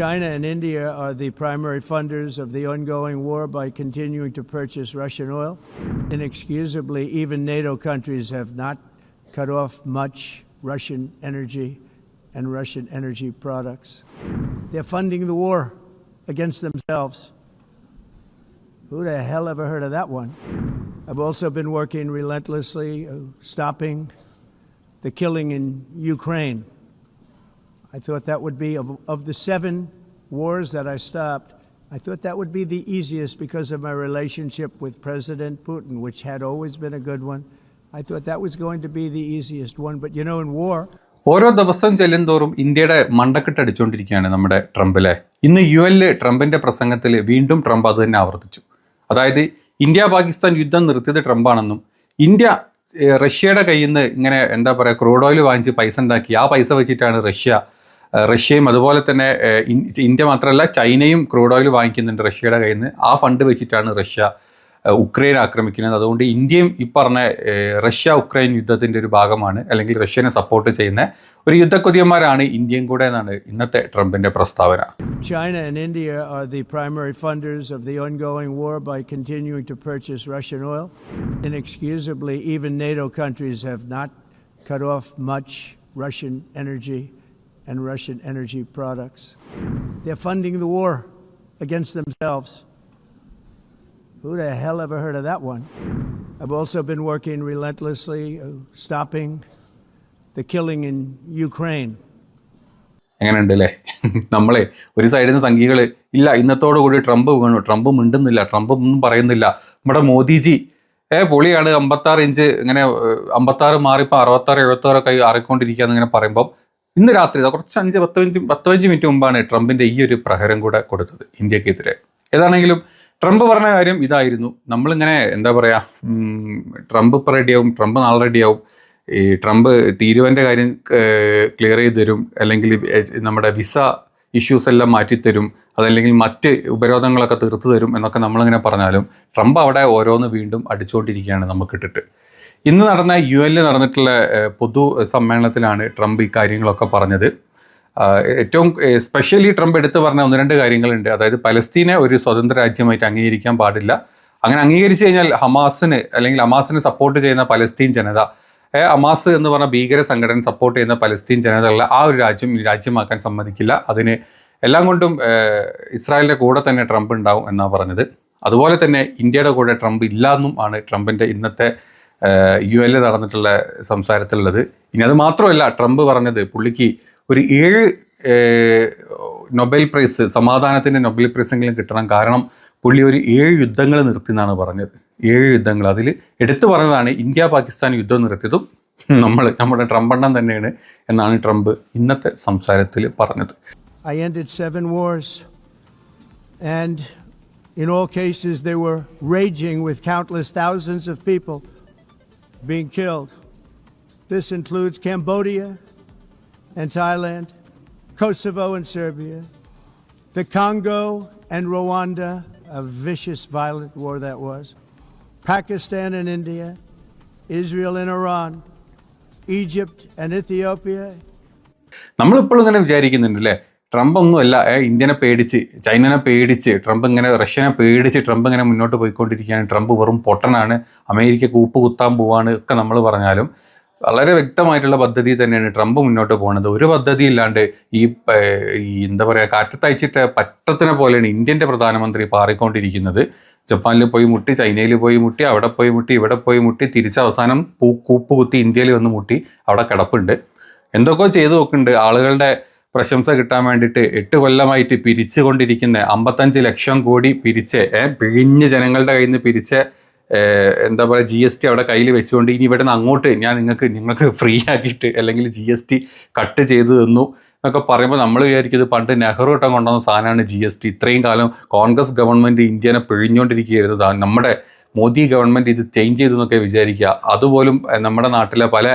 China and India are the primary funders of the ongoing war by continuing to purchase Russian oil. Inexcusably, even NATO countries have not cut off much Russian energy and Russian energy products. They're funding the war against themselves. Who the hell ever heard of that one? I've also been working relentlessly uh, stopping the killing in Ukraine. I thought that would be, of, of the seven wars that I stopped, I thought that would be the easiest because of my relationship with President Putin, which had always been a good one. I thought that was going to be the easiest one. But you know, in war, ഓരോ ദിവസം ചെല്ലുന്തോറും ഇന്ത്യയുടെ മണ്ടക്കെട്ട് അടിച്ചുകൊണ്ടിരിക്കുകയാണ് നമ്മുടെ ട്രംപിലെ ഇന്ന് U എല്ലിൽ ട്രംപിന്റെ പ്രസംഗത്തിൽ വീണ്ടും Trump അത് തന്നെ ആവർത്തിച്ചു അതായത് ഇന്ത്യ പാകിസ്ഥാൻ യുദ്ധം നിർത്തിയത് ട്രംപാണെന്നും ഇന്ത്യ റഷ്യയുടെ കയ്യിൽ നിന്ന് ഇങ്ങനെ എന്താ പറയുക ക്രൂഡ് ഓയിൽ വാങ്ങിച്ച് പൈസ ഉണ്ടാക്കി ആ പൈസ വെച്ചിട്ടാണ് റഷ്യ റഷ്യയും അതുപോലെ തന്നെ ഇന്ത്യ മാത്രമല്ല ചൈനയും ക്രൂഡ് ഓയിൽ വാങ്ങിക്കുന്നുണ്ട് റഷ്യയുടെ കയ്യിൽ നിന്ന് ആ ഫണ്ട് വെച്ചിട്ടാണ് റഷ്യ ഉക്രൈൻ ആക്രമിക്കുന്നത്. അതുകൊണ്ട് ഇന്ത്യയും ഈ പറഞ്ഞ റഷ്യ ഉക്രൈൻ യുദ്ധത്തിന്റെ ഒരു ഭാഗമാണ് അല്ലെങ്കിൽ റഷ്യനെ സപ്പോർട്ട് ചെയ്യുന്ന ഒരു യുദ്ധക്കൊതിയന്മാരാണ് ഇന്ത്യയും കൂടെ എന്നാണ് ഇന്നത്തെ ട്രംപിന്റെ പ്രസ്താവന. China and India are the primary funders of the ongoing war by continuing to purchase Russian oil. Inexcusably, even NATO countries have not cut off much Russian energy and Russian energy products. They're funding the war against themselves. Who the hell ever heard of that one? I've also been working relentlessly uh, stopping the killing in Ukraine. എങ്ങനെയുണ്ട് അല്ലേ നമ്മളെ ഒരു സൈഡിൽ നിന്ന് സംഘികൾ ഇല്ല ഇന്നത്തോടു കൂടി Trump വീണു Trump മിണ്ടുന്നില്ല ട്രംപ് ഒന്നും പറയുന്നില്ല നമ്മുടെ മോദിജി ഏ പൊളിയാണ് അമ്പത്താറ് ഇഞ്ച് ഇങ്ങനെ അമ്പത്താറ് മാറിപ്പോൾ അറുപത്താറ് എഴുപത്താറൊക്കെ ആറിക്കൊണ്ടിരിക്കുകയെന്ന് ഇങ്ങനെ പറയുമ്പോൾ ഇന്ന് രാത്രി കുറച്ച് അഞ്ച് പത്ത് മിനിറ്റ് പത്തഞ്ച് മിനിറ്റ് മുമ്പാണ് ട്രംപിന്റെ ഈ ഒരു പ്രഹരം കൂടെ കൊടുത്തത് ഇന്ത്യക്കെതിരെ. ഏതാണെങ്കിലും ട്രംപ് പറഞ്ഞ കാര്യം ഇതായിരുന്നു. നമ്മളിങ്ങനെ എന്താ പറയുക ട്രംപ് ഇപ്പം റെഡിയാവും ട്രംപ് നാളെ റെഡിയാവും ഈ ട്രംപ് തീരുവന്റെ കാര്യം ക്ലിയർ ചെയ്ത് തരും. അല്ലെങ്കിൽ നമ്മുടെ വിസ ഇഷ്യൂസ് എല്ലാം മാറ്റിത്തരും അതല്ലെങ്കിൽ മറ്റ് ഉപരോധങ്ങളൊക്കെ തീർത്തു തരും എന്നൊക്കെ നമ്മളിങ്ങനെ പറഞ്ഞാലും ട്രംപ് അവിടെ ഓരോന്ന് വീണ്ടും അടിച്ചുകൊണ്ടിരിക്കുകയാണ് നമുക്കിട്ടിട്ട് ഇന്ന് നടന്ന യു എനിൽ നടന്നിട്ടുള്ള പൊതു സമ്മേളനത്തിലാണ് ട്രംപ് ഈ കാര്യങ്ങളൊക്കെ പറഞ്ഞത്. ഏറ്റവും സ്പെഷ്യലി ട്രംപ് എടുത്തു പറഞ്ഞ ഒന്ന് രണ്ട് കാര്യങ്ങളുണ്ട്. അതായത് പലസ്തീനെ ഒരു സ്വതന്ത്ര രാജ്യമായിട്ട് അംഗീകരിക്കാൻ പാടില്ല. അങ്ങനെ അംഗീകരിച്ചു കഴിഞ്ഞാൽ ഹമാസിന് അല്ലെങ്കിൽ ഹമാസിന് സപ്പോർട്ട് ചെയ്യുന്ന പലസ്തീൻ ജനത അമാസ് എന്ന് പറഞ്ഞ ഭീകര സംഘടന സപ്പോർട്ട് ചെയ്യുന്ന പലസ്തീൻ ജനതകളെ ആ ഒരു രാജ്യം രാജ്യമാക്കാൻ സമ്മതിക്കില്ല. അതിന് എല്ലാം കൊണ്ടും ഇസ്രായേലിന്റെ കൂടെ തന്നെ ട്രംപ് ഉണ്ടാവും എന്നാണ് പറഞ്ഞത്. അതുപോലെ തന്നെ ഇന്ത്യയുടെ കൂടെ ട്രംപ് ഇല്ല എന്നും ആണ് ട്രംപിന്റെ ഇന്നത്തെ യു എൽ നടന്നിട്ടുള്ള സംസാരത്തിലുള്ളത്. ഇനി അത് മാത്രമല്ല ട്രംപ് പറഞ്ഞത് പുള്ളിക്ക് ഒരു ഏഴ് നൊബേൽ പ്രൈസ് സമാധാനത്തിന്റെ നൊബേൽ പ്രൈസെങ്കിലും കിട്ടണം. കാരണം പുള്ളി ഒരു ഏഴ് യുദ്ധങ്ങൾ നിർത്തി എന്നാണ് പറഞ്ഞത്. ഏഴ് യുദ്ധങ്ങൾ. അതിൽ എടുത്തു പറഞ്ഞതാണ് ഇന്ത്യ പാകിസ്ഥാൻ യുദ്ധം നിർത്തിയതും നമ്മൾ നമ്മുടെ ട്രംപെണ്ണം തന്നെയാണ് എന്നാണ് ട്രംപ് ഇന്നത്തെ സംസാരത്തിൽ പറഞ്ഞത്. I ended seven wars, and in all cases, they were raging with countless thousands of people. being killed. This includes Cambodia and Thailand, Kosovo and Serbia, the Congo and Rwanda, a vicious, violent war that was, Pakistan and India, Israel and Iran, Egypt and Ethiopia, നമ്മളിപ്പോഴും ഇങ്ങനെ വിചാരിക്കുന്നുണ്ട് അല്ലേ Trump ഒന്നുമല്ല ഇന്ത്യനെ പേടിച്ച് ചൈനനെ പേടിച്ച് Trump ഇങ്ങനെ റഷ്യനെ പേടിച്ച് Trump ഇങ്ങനെ മുന്നോട്ട് പോയിക്കൊണ്ടിരിക്കുകയാണ്. ട്രംപ് വെറും പൊട്ടനാണ്. അമേരിക്ക കൂപ്പ് കുത്താൻ പോവാണ് ഒക്കെ നമ്മൾ പറഞ്ഞാലും വളരെ വ്യക്തമായിട്ടുള്ള പദ്ധതി തന്നെയാണ് ട്രംപ് മുന്നോട്ട് പോകുന്നത് ഒരു പദ്ധതി ഇല്ലാണ്ട് ഈ എന്താ പറയുക കാറ്റത്തയച്ചിട്ട് പറ്റത്തിനെ പോലെയാണ് ഇന്ത്യന്റെ പ്രധാനമന്ത്രി പാറിക്കൊണ്ടിരിക്കുന്നത്. ജപ്പാനിൽ പോയി മുട്ടി ചൈനയിൽ പോയി മുട്ടി അവിടെ പോയി മുട്ടി ഇവിടെ പോയി മുട്ടി തിരിച്ച് അവസാനം പൂ കൂപ്പ് കുത്തി ഇന്ത്യയിൽ വന്ന് മുട്ടി അവിടെ കിടപ്പുണ്ട്. എന്തൊക്കെ ചെയ്തു നോക്കുന്നുണ്ട്. ആളുകളുടെ പ്രശംസ കിട്ടാൻ വേണ്ടിയിട്ട് എട്ട് കൊല്ലമായിട്ട് പിരിച്ചുകൊണ്ടിരിക്കുന്ന അമ്പത്തഞ്ച് ലക്ഷം കോടി പിരിച്ച് പിഴിഞ്ഞ് ജനങ്ങളുടെ കയ്യിൽ നിന്ന് പിരിച്ച് എന്താ പറയുക ജി എസ് ടി അവിടെ കയ്യിൽ വെച്ചുകൊണ്ട് ഇനി ഇവിടെ നിന്ന് അങ്ങോട്ട് ഞാൻ നിങ്ങൾക്ക് നിങ്ങൾക്ക് ഫ്രീ ആക്കിയിട്ട് അല്ലെങ്കിൽ ജി എസ് ടി കട്ട് ചെയ്ത് തന്നു എന്നൊക്കെ പറയുമ്പോൾ നമ്മൾ വിചാരിക്കുന്നത് പണ്ട് നെഹ്റു ഇട്ടം കൊണ്ടുവന്ന സാധനമാണ് ജി എസ് ടി ഇത്രയും കാലം കോൺഗ്രസ് ഗവൺമെന്റ് ഇന്ത്യനെ പിഴിഞ്ഞുകൊണ്ടിരിക്കുകയായിരുന്നു. നമ്മുടെ മോദി ഗവൺമെന്റ് ഇത് ചേഞ്ച് ചെയ്തു എന്നൊക്കെ വിചാരിക്കുക. അതുപോലും നമ്മുടെ നാട്ടിലെ പല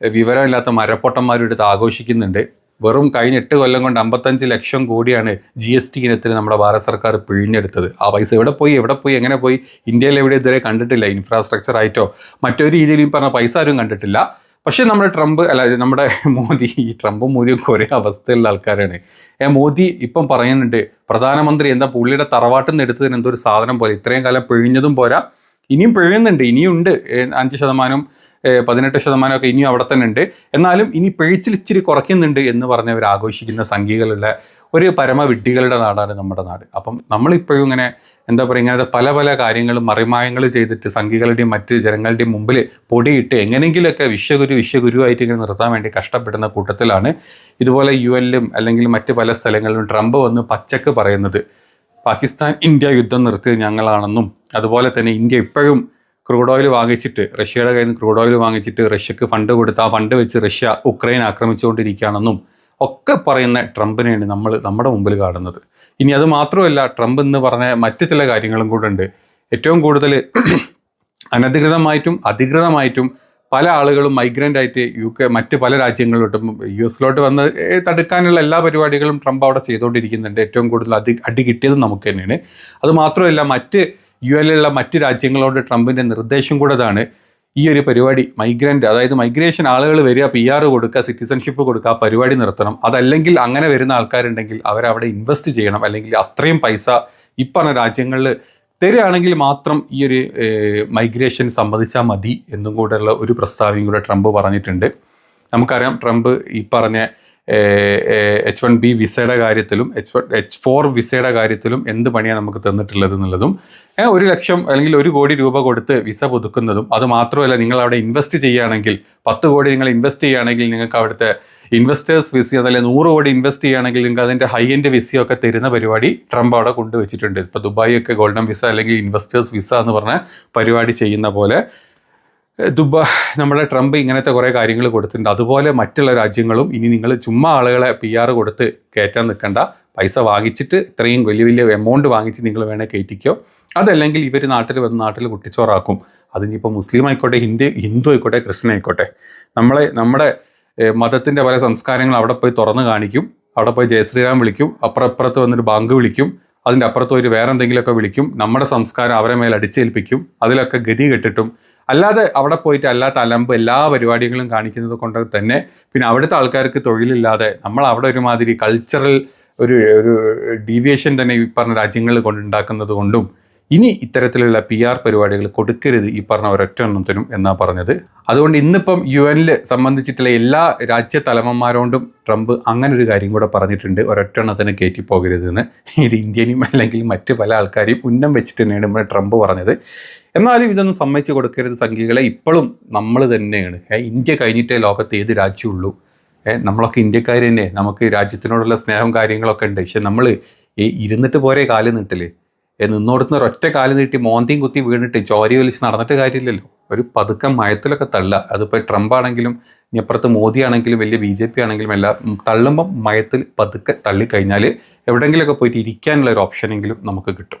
വിവരമില്ലാത്ത മരപ്പൊട്ടന്മാരും എടുത്ത് ആഘോഷിക്കുന്നുണ്ട്. വെറും കഴിഞ്ഞ എട്ട് കൊല്ലം കൊണ്ട് അമ്പത്തഞ്ച് ലക്ഷം കോടിയാണ് ജി എസ് ടി ഇനത്തിൽ നമ്മുടെ ഭാരത സർക്കാർ പിഴിഞ്ഞെടുത്തത്. ആ പൈസ എവിടെ പോയി എവിടെ പോയി എങ്ങനെ പോയി ഇന്ത്യയിൽ എവിടെ ഇതുവരെ കണ്ടിട്ടില്ല ഇൻഫ്രാസ്ട്രക്ചർ ആയിട്ടോ മറ്റൊരു രീതിയിൽ ഈ പറഞ്ഞ പൈസ ആരും കണ്ടിട്ടില്ല. പക്ഷേ നമ്മുടെ ട്രംപ് അല്ല നമ്മുടെ മോദി ഈ ട്രംപും മോദിയും കുറേ അവസ്ഥയിലുള്ള ആൾക്കാരാണ്. ഏ മോദി ഇപ്പം പറയുന്നുണ്ട് പ്രധാനമന്ത്രി എന്താ പുള്ളിയുടെ തറവാട്ടിൽ നിന്ന് എടുത്തതിന് എന്തോ ഒരു സാധനം പോലെ ഇത്രയും കാലം പിഴിഞ്ഞതും പോരാ. ഇനിയും പിഴയുന്നുണ്ട് ഇനിയുണ്ട് അഞ്ച് ശതമാനം പതിനെട്ട് ശതമാനമൊക്കെ ഇനിയും അവിടെ തന്നെ ഉണ്ട്. എന്നാലും ഇനി പിഴിച്ചിൽ ഇച്ചിരി കുറയ്ക്കുന്നുണ്ട് എന്ന് പറഞ്ഞവർ ആഘോഷിക്കുന്ന സംഖ്യകളുള്ള ഒരു പരമവിഡ്ഢികളുടെ നാടാണ് നമ്മുടെ നാട്. അപ്പം നമ്മളിപ്പോഴും ഇങ്ങനെ എന്താ പറയുക ഇങ്ങനത്തെ പല പല കാര്യങ്ങളും മറിമായങ്ങൾ ചെയ്തിട്ട് സംഘികളുടെയും മറ്റ് ജനങ്ങളുടെയും മുമ്പിൽ പൊടിയിട്ട് എങ്ങനെയെങ്കിലുമൊക്കെ വിശ്വഗുരു വിശ്വഗുരുവായിട്ട് ഇങ്ങനെ നിർത്താൻ വേണ്ടി കഷ്ടപ്പെടുന്ന കൂട്ടത്തിലാണ് ഇതുപോലെ യു എല്ലും അല്ലെങ്കിൽ മറ്റ് പല സ്ഥലങ്ങളിലും ട്രംപ് വന്ന് പച്ചക്ക് പറയുന്നത് പാകിസ്ഥാൻ ഇന്ത്യ യുദ്ധം നിർത്തിയത് ഞങ്ങളാണെന്നും അതുപോലെ തന്നെ ഇന്ത്യ ഇപ്പോഴും ക്രൂഡ് ഓയിൽ വാങ്ങിച്ചിട്ട് റഷ്യയുടെ കയ്യിൽ നിന്ന് ക്രൂഡ് ഓയിൽ വാങ്ങിച്ചിട്ട് റഷ്യക്ക് ഫണ്ട് കൊടുത്ത് ആ ഫണ്ട് വെച്ച് റഷ്യ ഉക്രൈൻ ആക്രമിച്ചുകൊണ്ടിരിക്കുകയാണെന്നും ഒക്കെ പറയുന്ന ട്രംപിനെയാണ് നമ്മൾ നമ്മുടെ മുമ്പിൽ കാണുന്നത്. ഇനി അത് മാത്രമല്ല ട്രംപ് എന്ന് പറഞ്ഞ മറ്റ് ചില കാര്യങ്ങളും കൂടെ ഉണ്ട്. ഏറ്റവും കൂടുതൽ അനധികൃതമായിട്ടും അധികൃതമായിട്ടും പല ആളുകളും മൈഗ്രന്റ് ആയിട്ട് യു കെ മറ്റ് പല രാജ്യങ്ങളിലോട്ടും യു എസിലോട്ട് വന്ന് തടുക്കാനുള്ള എല്ലാ പരിപാടികളും ട്രംപ് അവിടെ ചെയ്തുകൊണ്ടിരിക്കുന്നുണ്ട് ഏറ്റവും കൂടുതൽ അടി അടി കിട്ടിയത് നമുക്ക് തന്നെയാണ്. അത് മാത്രമല്ല മറ്റ് യു എല്ലുള്ള മറ്റ് രാജ്യങ്ങളോട് ട്രംപിന്റെ നിർദ്ദേശം കൂടെ അതാണ് ഈ ഒരു പരിപാടി മൈഗ്രന്റ് അതായത് മൈഗ്രേഷൻ ആളുകൾ വരിക പി ആർ കൊടുക്കുക സിറ്റിസൺഷിപ്പ് കൊടുക്കുക പരിപാടി നിർത്തണം. അതല്ലെങ്കിൽ അങ്ങനെ വരുന്ന ആൾക്കാരുണ്ടെങ്കിൽ അവരവിടെ ഇൻവെസ്റ്റ് ചെയ്യണം. അല്ലെങ്കിൽ അത്രയും പൈസ ഈ പറഞ്ഞ രാജ്യങ്ങളിൽ തരികയാണെങ്കിൽ മാത്രം ഈ ഒരു മൈഗ്രേഷൻ സമ്മതിച്ചാൽ മതി എന്നും കൂടെയുള്ള ഒരു പ്രസ്താവനയും കൂടെ ട്രംപ് പറഞ്ഞിട്ടുണ്ട്. നമുക്കറിയാം ട്രംപ് ഈ പറഞ്ഞ എച്ച് വൺ ബി വിസയുടെ കാര്യത്തിലും എച്ച് വൺ എച്ച് ഫോർ വിസയുടെ കാര്യത്തിലും എന്ത് പണിയാണ് നമുക്ക് തന്നിട്ടുള്ളത് എന്നുള്ളതും ഒരു ലക്ഷം അല്ലെങ്കിൽ ഒരു കോടി രൂപ കൊടുത്ത് വിസ പുതുക്കുന്നതും അത് മാത്രമല്ല നിങ്ങൾ അവിടെ ഇൻവെസ്റ്റ് ചെയ്യുകയാണെങ്കിൽ പത്ത് കോടി നിങ്ങൾ ഇൻവെസ്റ്റ് ചെയ്യുകയാണെങ്കിൽ നിങ്ങൾക്ക് അവിടുത്തെ ഇൻവെസ്റ്റേഴ്സ് വിസ അതല്ലെ നൂറ് കോടി ഇൻവെസ്റ്റ് ചെയ്യുകയാണെങ്കിൽ നിങ്ങൾക്ക് അതിന്റെ ഹൈ എൻഡ് വിസയൊക്കെ തരുന്ന പരിപാടി ട്രംപ് അവിടെ കൊണ്ടുവച്ചിട്ടുണ്ട്. ഇപ്പോൾ ദുബായ് ഒക്കെ ഗോൾഡൻ വിസ അല്ലെങ്കിൽ ഇൻവെസ്റ്റേഴ്സ് വിസ എന്ന് പറഞ്ഞ പരിപാടി ചെയ്യുന്ന പോലെ ദുബാ നമ്മുടെ ട്രംപ് ഇങ്ങനത്തെ കുറേ കാര്യങ്ങൾ കൊടുത്തിട്ടുണ്ട്. അതുപോലെ മറ്റുള്ള രാജ്യങ്ങളും ഇനി നിങ്ങൾ ചുമ്മാ ആളുകളെ പി ആർ കൊടുത്ത് കയറ്റാൻ നിൽക്കണ്ട. പൈസ വാങ്ങിച്ചിട്ട് ഇത്രയും വലിയ വലിയ എമൗണ്ട് വാങ്ങിച്ച് നിങ്ങൾ വേണേൽ കയറ്റിക്കോ. അതല്ലെങ്കിൽ ഇവർ നാട്ടിൽ വന്ന് നാട്ടിൽ കുട്ടിച്ചോറാക്കും. അതിനിപ്പോൾ മുസ്ലിം ആയിക്കോട്ടെ ഹിന്ദു ഹിന്ദു ആയിക്കോട്ടെ ക്രിസ്ത്യൻ ആയിക്കോട്ടെ. നമ്മളെ നമ്മുടെ മതത്തിന്റെ പല സംസ്കാരങ്ങൾ അവിടെ പോയി തുറന്ന് കാണിക്കും. അവിടെ പോയി ജയശ്രീരാം വിളിക്കും. അപ്പുറപ്പുറത്ത് വന്നിട്ട് ബാങ്ക് വിളിക്കും. അതിന്റെ അപ്പുറത്ത് ഒരു വേറെ എന്തെങ്കിലുമൊക്കെ വിളിക്കും നമ്മുടെ സംസ്കാരം അവരെ മേൽ അടിച്ചേൽപ്പിക്കും അതിലൊക്കെ ഗതി കെട്ടിട്ടും. അല്ലാതെ അവിടെ പോയിട്ട് അല്ലാത്ത അലമ്പ് എല്ലാ പരിപാടികളും കാണിക്കുന്നത് കൊണ്ട് തന്നെ പിന്നെ അവിടുത്തെ ആൾക്കാർക്ക് തൊഴിലില്ലാതെ നമ്മൾ അവിടെ ഒരുമാതിരി കൾച്ചറൽ ഒരു ഒരു ഡീവിയേഷൻ തന്നെ ഈ പറഞ്ഞ രാജ്യങ്ങളിൽ കൊണ്ടുണ്ടാക്കുന്നത് കൊണ്ടും ഇനി ഇത്തരത്തിലുള്ള പി ആർ പരിപാടികൾ കൊടുക്കരുത് ഈ പറഞ്ഞ ഒരൊറ്റ എണ്ണത്തിനും എന്നാ പറഞ്ഞത്. അതുകൊണ്ട് ഇന്നിപ്പം യു എനിൽ സംബന്ധിച്ചിട്ടുള്ള എല്ലാ രാജ്യ തലവന്മാരോണ്ടും ട്രംപ് അങ്ങനെ ഒരു കാര്യം കൂടെ പറഞ്ഞിട്ടുണ്ട്. ഒരൊറ്റ എണ്ണത്തിന് കയറ്റി പോകരുതെന്ന്. ഇത് ഇന്ത്യനും അല്ലെങ്കിൽ മറ്റ് പല ആൾക്കാരെയും ഉന്നം വെച്ചിട്ട് തന്നെയാണ് നമ്മുടെ ട്രംപ് പറഞ്ഞത്. എന്നാലും ഇതൊന്നും സമ്മതിച്ച് കൊടുക്കരുത് സംഖ്യകളെ ഇപ്പോഴും നമ്മൾ തന്നെയാണ്. ഇന്ത്യ കഴിഞ്ഞിട്ടേ ലോകത്ത് ഏത് രാജ്യമുള്ളൂ? നമ്മളൊക്കെ ഇന്ത്യക്കാർ തന്നെ. നമുക്ക് രാജ്യത്തിനോടുള്ള സ്നേഹം കാര്യങ്ങളൊക്കെ ഉണ്ട്. പക്ഷെ നമ്മൾ ഇരുന്നിട്ട് പോരെ കാൽ നീട്ടൽ. ഏ, നിന്നോടത്തുന്ന ഒരൊറ്റ കാൽ നീട്ടി മോന്തിയും കുത്തി വീണിട്ട് ചോരി വലിച്ച് നടന്നിട്ട് കാര്യമില്ലല്ലോ. ഒരു പതുക്കം മയത്തിലൊക്കെ തള്ളുക അതിപ്പോൾ ട്രംപ് ആണെങ്കിലും ഇനി അപ്പുറത്ത് മോദി ആണെങ്കിലും വലിയ ബി ജെ പി ആണെങ്കിലും എല്ലാം തള്ളുമ്പം മയത്തിൽ പതുക്കെ തള്ളിക്കഴിഞ്ഞാൽ എവിടെയെങ്കിലുമൊക്കെ പോയിട്ട് ഇരിക്കാനുള്ള ഒരു ഓപ്ഷനെങ്കിലും നമുക്ക് കിട്ടും.